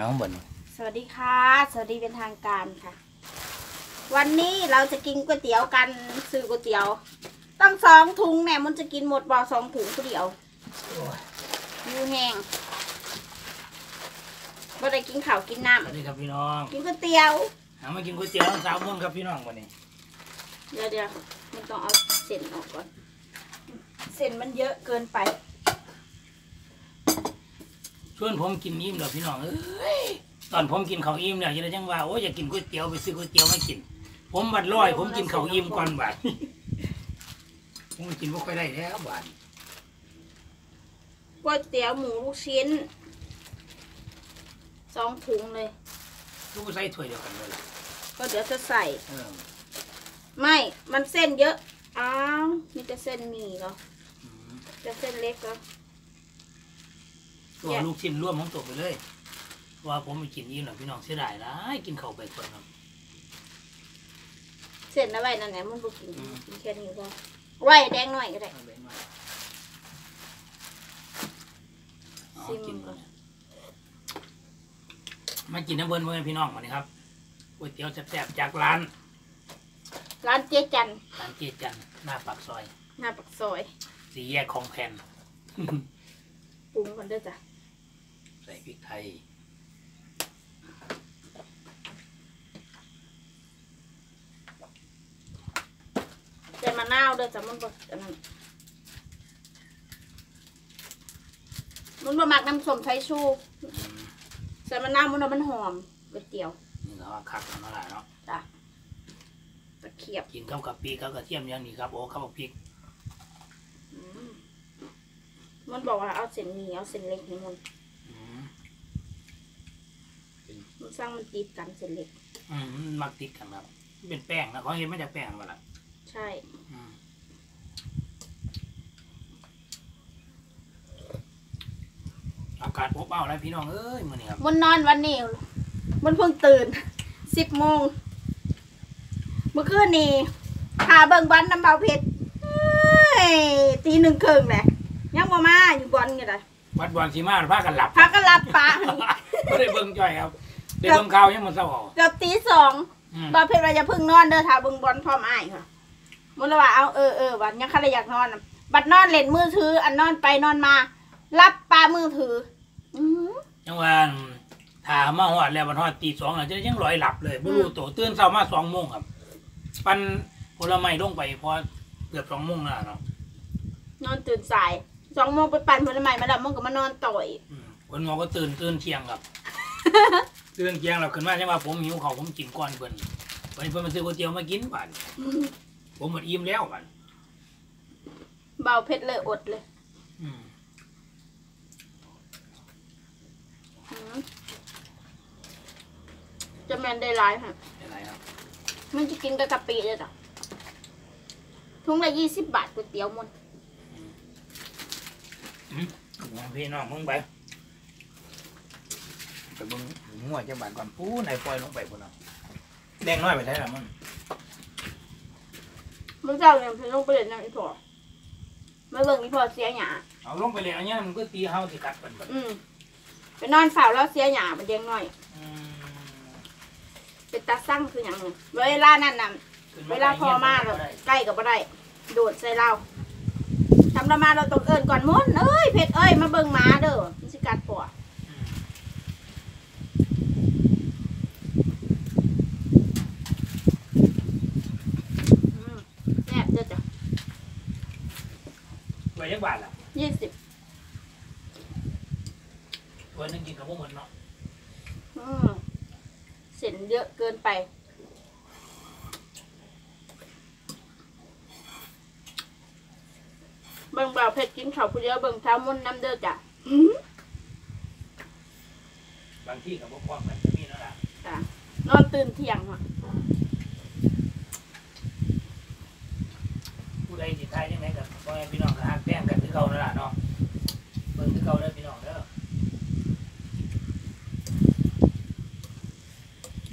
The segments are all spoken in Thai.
เอาบ่นสวัสดีค่ะ สวัสดีเป็นทางการค่ะ วันนี้เราจะกินก๋วยเตี๋ยวกันซื้อก๋วยเตี๋ยวต้องสองถุงแน่มันจะกินหมดบ่สองถุงก๋วยเตี๋ยวยูแห้งบ่ได้กินข้าวกินน้สวัสดีครับพี่น้องำกินก๋วยเตี๋ยวหามากินก๋วยเตี๋ยวสาวม่วงครับพี่น้องวันนี้เดี๋ยวเดี๋ยวมันต้องเอาเส้นออกก่อน เส้นมันเยอะเกินไป ชวนผมกินอิ่มแล้วพี่น้องเอ้ยตอนผมกินข้าวอิ่มแล้วจะได้จังว่าโอ้ยอยากกินก๋วยเตี๋ยวไปซื้อก๋วยเตี๋ยวมากิน ผมบัดร้อย ผมกินข้าวอิ่มก่อนบาดผมกินบ่ค่อยได้แล้วบาดก๋วยเตี๋ยวหมูลูกชิ้นสองถุงเลยทุกใส่ถ้วยเดียวกันเลยล่ะก็เดี๋ยวจะใส่ เออไม่ มันเส้นเยอะ อ้าว มีแต่เส้นหมี่เหรอ อืมแต่เส้นเล็กเหรอ ตัวลูกชิ้นร่วมของตัวไปเลย ว่าผมไปกินอิ่มแล้วพี่น้องเสียดายหลายกินข้าวไปคนครับเส้นอะไรนั่นแหละมันบุกินอืมกินแค่นี้ก็ไว้แดงหน่อยก็ได้เอาไปมาเอาซิมกินก่อนมากินน้ำเบิ้ลเมื่อพี่น้องวันนี้ครับก๋วยเตี๋ยวแซ่บๆจากร้าน ร้านเจ๊จันร้านเจจันหน้าปากซอย หน้าปักซอย สี่แยกของแผ่นปรุงก่อนเด้อจ้ะใส่พริกไทย ใส่มะนาวเด้อจ้ะมันบดอันนั้นมันบะหมักน้ำส้มไทยชูอืมใส่มะนาวมันเอามันหอมก๋วยเตี๋ยวนี่เขาว่าคักกันมาละเนาะจ้ะตะเขียบกินข้าวกับปีข้าวกระเทียมอย่างนี้ครับโอ้ข้าวกับพริกอืมมันบอกว่าเอาเส้นหมี่เอาเส้นเล็กนี่มัน อืม มัน สร้างมันติดกันเส้นเล็ก อืมมันมักติดกันครับ เป็นแป้งนะเขาเห็นมาจากแป้งมาละใช่ อืมอากาศอบอ้าวแล้วพี่น้องเอ้ยมื้อนี้ครับมันนอนวันนี้ มันเพิ่งตื่น สิบโมง เมื่อคืนนี้พาเบิ่งบอลน้ำเบาเพชรเอ้ยตีหนึ่งครึ่งแหละยังมามาอยู่บอลไงล่ะวัดบอลสีมาพากันหลับพาก็รับปลาไม่ได้เบิ่งจ่อยครับ ได้เบิ่งข่าวยังมันเศร้าเอาเกือบตีสองอืม บอลเพชรว่าจะพึ่งนอนเด้อถ้าเบิ่งบอลพร้อมอ้ายค่ะมันเลยว่าเอาเออเออวันยังคันอยากนอนน่ะบัดนอนเล่นมือถือ อันนอนไปนอนมา รับปลามือถือ อือจังหวะถามาหอดแล้วมันหอดตีสองแล้วจะยังลอยหลับเลยบ่รู้ตัวตื่นเช้ามาสองโมงครับ ปันผลไม้ลงไปพอเกือบสองโมงแล้วเนาะนอนตื่นสายสองโมงไปปั่นผลไม้มาดับมันก็มานอนต่อยอืมคนหมอก็ตื่นตื่นเที่ยงครับ ตื่นเที่ยงแล้วขึ้นมาจังว่าผมหิวเขาวผมกินก่อนเพิ่นวันนี้เพิ่นมาซื้อก๋วยเตี๋ยวมากินบัดผมหมดอิ่มแล้วบัดเบาเพชรเลยอดเลยอืมอืมจะแมนได้ร้ายค่ะอะไรครับมันจะกินกับกะปิเลยจ้ะทุ่งละยี่สิบบาทก๋วยเตี๋ยวหมันน้องพี่น้องมึงไป ไปเบิ่งหัวจังบาดก่อนปูไหนปล่อยลงไปพุ่นเนาะแดงน้อยไปได้ละมันมันเจ้าเนี่ยเพิ่นลงไปเล่นน้ำอีพอมาเบิ่งอีพอเสียหยาเอาลงไปเลยอันเนี้ยมันก็ตีเฮาสิกัดกันบัดอืมไปนอนเฝ้าแล้วเสียหยามันเด้งหน่อย อืมเป็นตาสั่งคืออย่างหนึงเวลานั่นน่ะเวลาพอมาเราใกล้กับบ่ได้ โดดใส่เราทำเรามาเราต้องเอินก่อนมุนเอ้ยเพชรเอ้ยมาเบิ่งหมาเด้อมันสิกัดปวอืม อืมแซ่บเด้อจ้ะ ตั วยักบาทล่ะยี่สิบตัวนึงกินกับพวกมันเนาะอืมเส้นเยอะเกินไป เบิ่งเบาเพชรกินข้าวผู้เดียวเบิ่งเท้ามุนน้ำเด้อจ้ะบางที่กับพวกความกันมีนั่นแหละจ้ะนอนตื่นเที่ยงว่ะผู้ใดสิทายยังไงกับพ่อแม่พี่น้องก็ฮักแป้งกัน คือเก่านั่นแหละเนาะเบิ่งคือเก่าเด้อพี่น้องเด้อ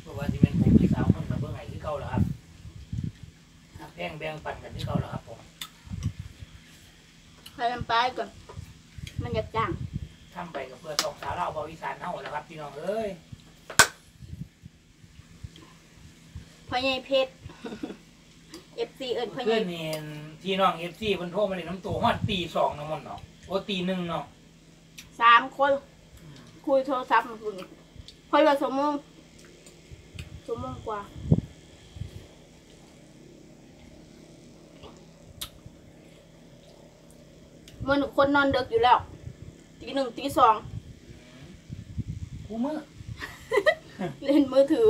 เพราะว่าที่เป็นผมพี่สาวคนกับเบิ่งไห้คือเก่าแล้วครับฮักแป้งแบ่งปันกันคือเก่าแล้วครับผมใส่น้ำปลาก่อน มันจะจางททำไปกับเพื่อส่งสาวเราบริสานเฮาแหล้วครับพี่น้องเอ้ยพ่อใหญ่เพชร FC เอิ้นพ่อใหเพื่ญ่อนนี่พี่น้องเอฟซีเพิ่นโทรมาเล่นน้ำตัวฮอดตีสองนะมันเนาะโอ้ตีหนึ่งเนาะสามคน คุยโทรศัพท์มันคุยคนละชั่วโมงชั่วโมงกว่าเมื่อหนึ่งคนนอนดึกอยู่แล้วตีหนึ่งตีสองกูมือ เล่นมือถือ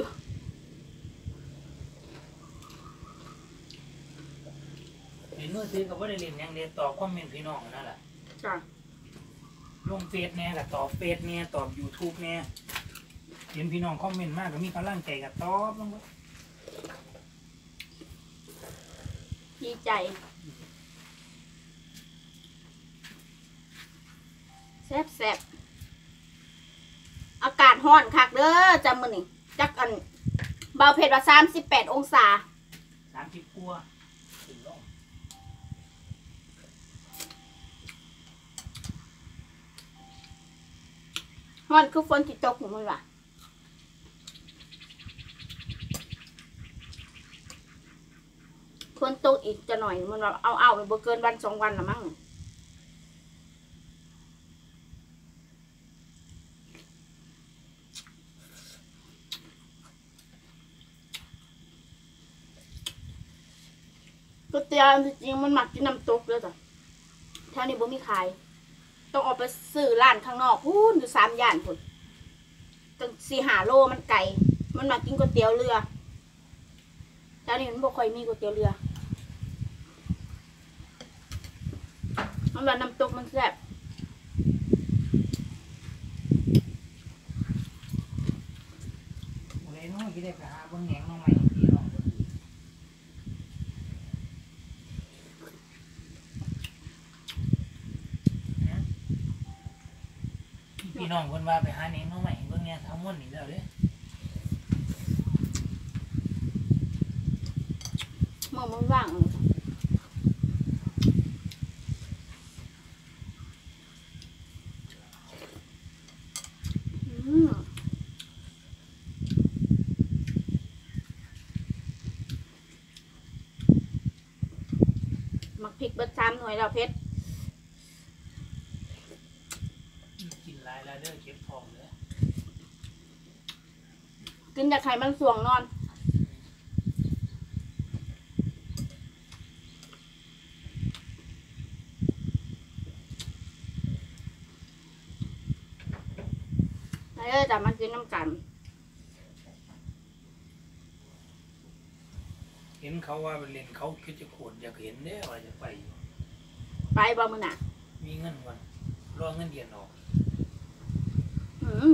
เห็นมือซื้อกับว่าได้เล่นหยังเดียวตอบคอมเมนต์พี่น้องนั่นแหละจ้ะลงเฟซแน่กับตอบเฟซแน่ตอบยูทูบแน่เห็นพี่น้องคอมเมนต์มากก็มีกำลังใจกับตอบลงไปดีใจแซ่บแซ่บอากาศร้อนคักเด้อจำมือนี่จักอันเบาเพชรว่าสามสิบแปดองศา สามสิบกัวาถึงลง ร้อนคือฝนที่ตกอยู่มันว่ะฝนตกอีกจะหน่อยมันเอาเอาไปบ่เกินวันสองวันละมั้งก็เตียจริงมันหมักกินน้ำตกเลยจ้ะแถวนี้บ่มีขาย ต้องออกไปซื้อร้านข้างนอกพูนอยู่สามย่านพุ่นตั้งสี่หาโลมันไก่ มันมากินก๋วยเตี๋ยวเรือแถวนี้มันบ่ค่อยมีก๋วยเตี๋ยวเรือมันว่าน้ำตกมันแซ่บโอ้ยน้องที่ได้ปหาบิ่งแหงน้องใหม่พี่น้องเบิ่งอีกนะ พี่น้องเพิ่นว่าไปหาแหนงน้องใหม่เบิ่งแหน่ยทั้งหมดนี่แล้วเด้เมื่อมันว่างอืมมักพริกเบิดสามหน่วยแล้วเพชร กินหลายแล้วเด้อเก็บท้องเด้อกินจากไข่มันสวงนอนแล้วเด้อจะมากินน้ำกัน เห็นเขาว่าไปเล่นเขาคิดจะโขดอยากเห็นเด้อว่าจะไปอยู่ไปบ่มึงน่ะ มีเงินก่อนรอเงินเดือนออกอื ม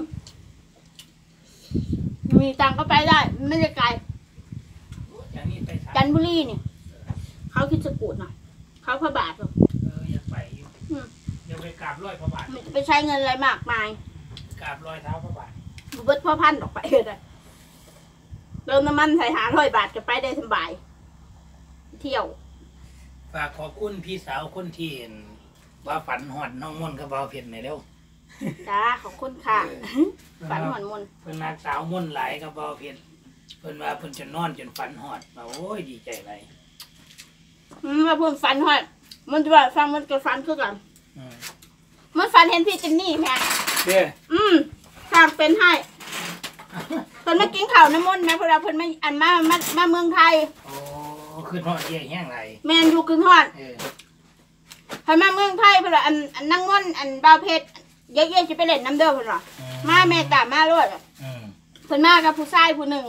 มีตังค์ก็ไปได้ ไม่ได้ไกลอย่างนี้ไปสายจันทบุรีเนี่ย เขาคิดสกูดน่ะเขาพระบาทหรอกเอออยากไปอยู่อืมเดี๋ยวไปกราบร้อยพระบาทไม่ไปใช้เงินอะไรมากมายกราบร้อยเท้าพระบาทบุเบิดพ่อพันออกไปเลยเติมน้ำมันใส่หาร้อยบาทก็ไปได้สบาย เที่ยว ฝากขอบคุณพี่สาวคนที่เห็นว่าฝันหอดน้องมนต์กับเบาเพ็ญหน่อยเร็ว จ้าขอบคุณค่ะฝันหวนมนเพิ่นนักสาวมนต์หลายกับเบาเพ็ญเพิ่นว่าเพิ่นจะนอนจนฝันหอดว่าโอ้ยดีใจไรอืมมาพูดฝันหอดมันจะว่าฟังมันก็ฝันคือกันอืมมันฝันเห็นพี่เจนนี่แม่เด้ออืมทางเป็นให้เพิ่นมากินข้าวน้ำมนต์แม่เพนว่าเพิ่นมาอันมามามาเมืองไทยโอ้ขึ้นหอดเยี่ยแห้งไรแม่นอยู่กึ่งฮอดเออเพิ่นมาเมืองไทยเพิ่นว่าอันอันนั่งม่อนอันบ่าวเพชร เยอะๆสิไปเล่นน้ำเด้อเพิ่นว่ามาแม่กะมาโลดอืมเพิ่นมากับผู้ชายผู้หนึ่ง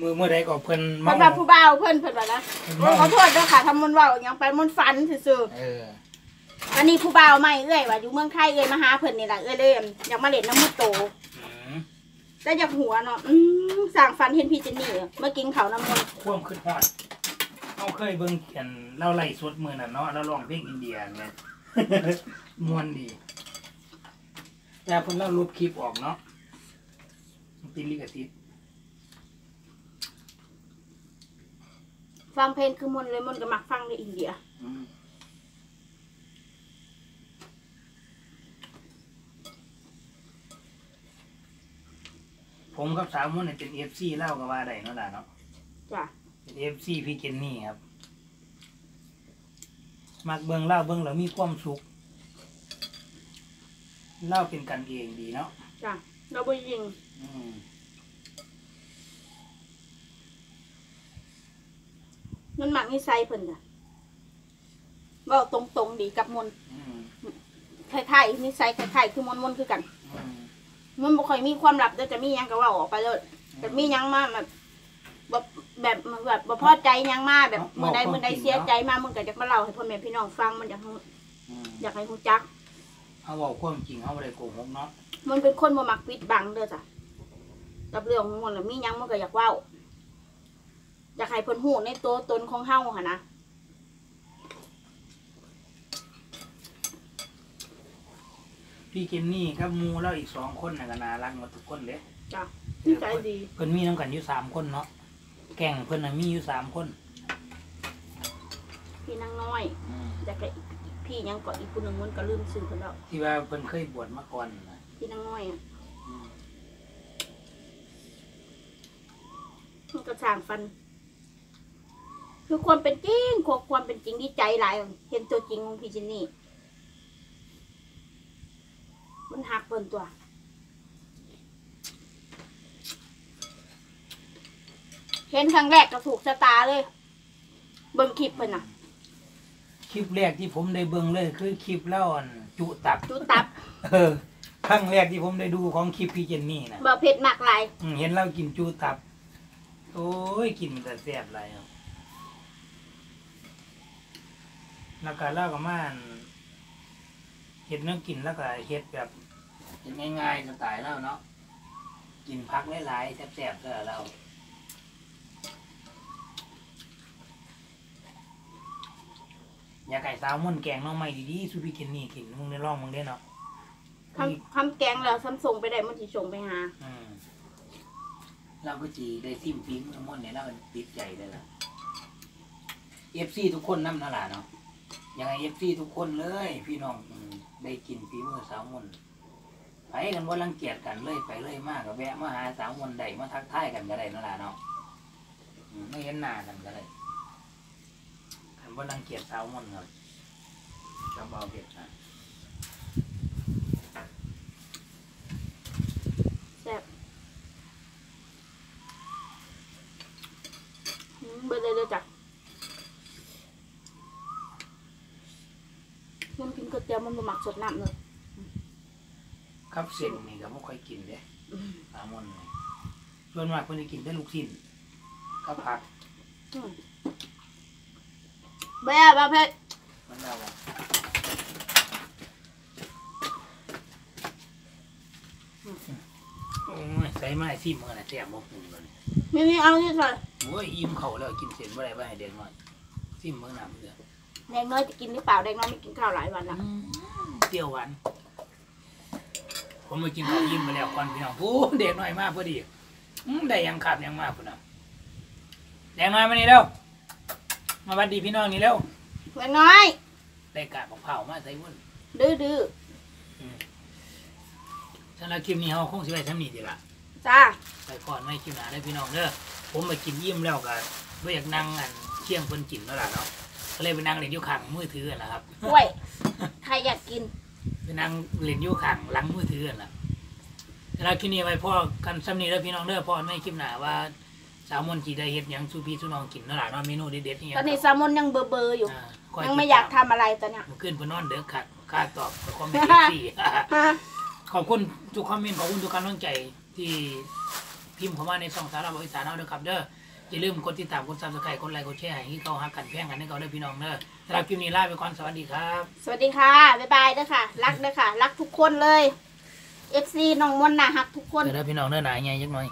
มือเมื่อใดก็เพิ่นเพิ่นว่าผู้บ่าวเพิ่นเพิ่นว่านะโอ้ขอโทษเด้อค่ะทำมนต์เว้าหยังไปมนต์ฝันซื่อเออๆอันนี้ผู้บ่าวใหม่เอ้ยว่าอยู่เมืองไทยเอ้ยมาหาเพิ่นนี่ล่ะเอ้ยเลยอยากมาเล่นน้ำมุดโต อืมแต่อยากหัวเนาะอืมสร้างฝันเห็นพี่เจนนี่เมื่อกินข้าวน้ำมนต์ควมขึ้นฮอดเขาเคยเบิ่งเขียนเล่าไล่สดมือน่ะเนาะแล้วร้องเพลงอินเดียไงม่วนดี แต่เพิ่นเล่าลบคลิปออกเนาะติลิกสิทธิ์ฟังเพลงคือมนต์เลยมนกับมักฟังในอินเดียผมกับสาวมุนเนี่ยเป็นเอฟซีเล่ากับว่าใดเนาะล่ะเนาะจ้ะ เป็นเอฟซีพี่เจนนี่ครับ มักเบิ่งเล่าเบิ่งแล้วมีความสุข เล่าเป็นกันเองดีเนาะจ้ะเราบ่ยิงอืมมันมักนิสัยเพิ่นจ้ะเว้าตรงๆดีกับมนต์อืมคล้ายๆนิสัยคล้ายๆคือมนต์มนต์คือกัน อืมมันบ่ค่อยมีความลับเด้อจะมีหยังก็เว้าออกไปเลยแต่มีหยังมาแบบแบบแบบแบบบ่พอใจหยังมาแบบมื้อใดมื้อใดเสียใจมามึงก็จะมาเล่าให้พ่อแม่พี่น้องฟังมันอยากรู้อืมอยากให้รู้จัก เอาเว่าความจริงเอาบ่ได้โกหกเนาะมันเป็นคนบ่มักปิดบังเด้อจ้ะกับเรื่องของมันแล้วมีหยังมันก็อยากเว้า อยากให้เพิ่นฮู้ในตัวตนของเฮาหั่นนะพี่เจนนี่กับหมูแล้วอีกสองคนน่ะก็น่ารักหมดทุกคนเลยจ้ะนิสัยดี เพิ่นมีน้ำกันอยู่สามคนเนาะแก่งเพิ่นน่ะมีอยู่สามคน พี่นางน้อยอืมแต่ก็อีก พี่หยังก็อีกผู้หนึงมันก็ลืมชื่อเพิ่นแล้วที่ว่าเพิ่นเคยบวชมาก่อนน่ะพี่นางน้อยอะอืมมันก็สร้างฟัน คือความเป็นจริงความความเป็นจริงดีใจหลายเห็นตัวจริงของพี่จินนี่ มันหักเปินตัว เห็นครั้งแรกก็ถูกชะตาเลย เบิ่งคลิปเพิ่นน่ะค ลิปแรกที่ผมได้เบิ่งเลยคือคลิปเล่าอันจุตับ จุตับ เออครั้งแรกที่ผมได้ดูของคลิปพี่เจนนี่นะบ่เผ็ดมากหลายอืมเห็นเรากินจูตับ โอ้ยกินมันแต่แซ่บไรครับแล้วก็เล่ากับม่านเห็ดเนื้อกินแล้วก็เห็ดแบบเห็ดง่ายๆสไตล์เราเนาะกินพักหลายๆแซ่บๆเท่าเรา อยากไก่สาวม่วนแกงหน้องใหม่ดีๆสุพี่เจนนี่กินมึงได้ลองมึงได้เนาะคำคำแกงแล้วซัมซุงไปได้มันสิส่งไปหาอืมเราก็จีได้ซิมฟิล์มทั้งหมดเนี่ยเราติดใจเลยล่ะเอฟซีทุกคนน้ำนาลาเนาะยังไงเอฟซีทุกคนเลย พี่น้องอืมได้กินฝีมือสาวมนไปกันว่ารังเกียจกันเลยไปเลยมากก็แวะมาหาสาวมนได้มาทักทายกันก็ได้นาลาเนาะอืมไม่เห็นหน้ากันก็ได้กัน ว่ารังเกียจสาวมนครับกระเบาเผ็ดนะแซ่บอืมเบิดเลยเด้อจ้ะมันกินก๋วยเตี๋ยวมันบ่มักสดน้ำเลยครับเส้นนี่ก็ไม่ค่อยกินเลยสามวันเลยส่วนมากเพิ่นจะกินแต่ลูกชิ้นก็ผัก อืม แบ่บ่เผ็ดมันเอาอะโอ้ยใส่ไม้ซิมมือน่ะแซ่บบ่ปรุงเลยนี่นี่เอานี่ใส่โอ้ยอิ่มเขาแล้วกินเสร็จบ่ได้บ่ให้เด็กน้อยซิมมือน้ำเดือดแดงน้อยจะกินหรือเปล่าแดงน้อยไม่กินข้าวหลายวันละเปรี้ยวหวานผมมากินข้าวอิ่มมาแล้วก่อนพี่น้องโอ้เด็กน้อยมากพอดีอืมได้ยังขาดยังมากพุ่นน่ะเด็กน้อยมานี่เร็ว มาบัดดีพี่น้องนี่เร็วแดงน้อยได้กาบของเผามาใส่วุ้นดื้อดื้อสำหรับคลิปนี้เราคงสิไปทำนี่ดีละจ้าไปก่อนไม่คลิปหนาได้อพี่น้องเด้อผมไปกินยิ้มแล้วก็ไม่อยากนั่งอันเที่ยงเพิ่นกินแล้วล่ะเนาะก็เลยไปนั่งเล่นอยู่ข้างมือถือนั่นแหละครับกล้วยใครอยากกินไปนั่งเล่นอยู่ข้างหลังมือถือนั่นแหละสำหรับคลิปนี้ไว้พ่อกันซ้ำนี้แล้วพี่น้องเด้อพ่อไม่คลิปหนาว่า สาวมนต์จีได้เฮ็ดหยังสู่พี่สู่น้องกินนั่นแหละเนาะเมนูเด็ดๆนี่ตอนนี้แซลมอนยังเบอร์เบอร์อยู่ อ่ายังไม่อยากทำอะไรตอนเนี้ยเมื่อคืนเพิ่นนอนเด้อคักค่าตอบคอมเมนต์สี่ฮะขอบคุณทุกคอมเมนต์ขอบคุณทุกกำลังใจที่พิมพ์เข้ามาในช่องสารบริสารเอาเด้อครับเด้ออย่าลืมกดติดตามกดซับสไครต์กดไลค์กดแชร์ให้เขาหักกันแพงกันให้เขาได้อพี่น้องเด้อสำหรับคลิปนี้ลาไปก่อนสวัสดีครับ สวัสดีค่ะ บ๊ายบายเด้อค่ะ รักเด้อค่ะ รักทุกคนเลย FC น้องมนต์น่ะฮักทุกคนเด้อพี่น้องเด้อหนาใหญ่จักหน่อย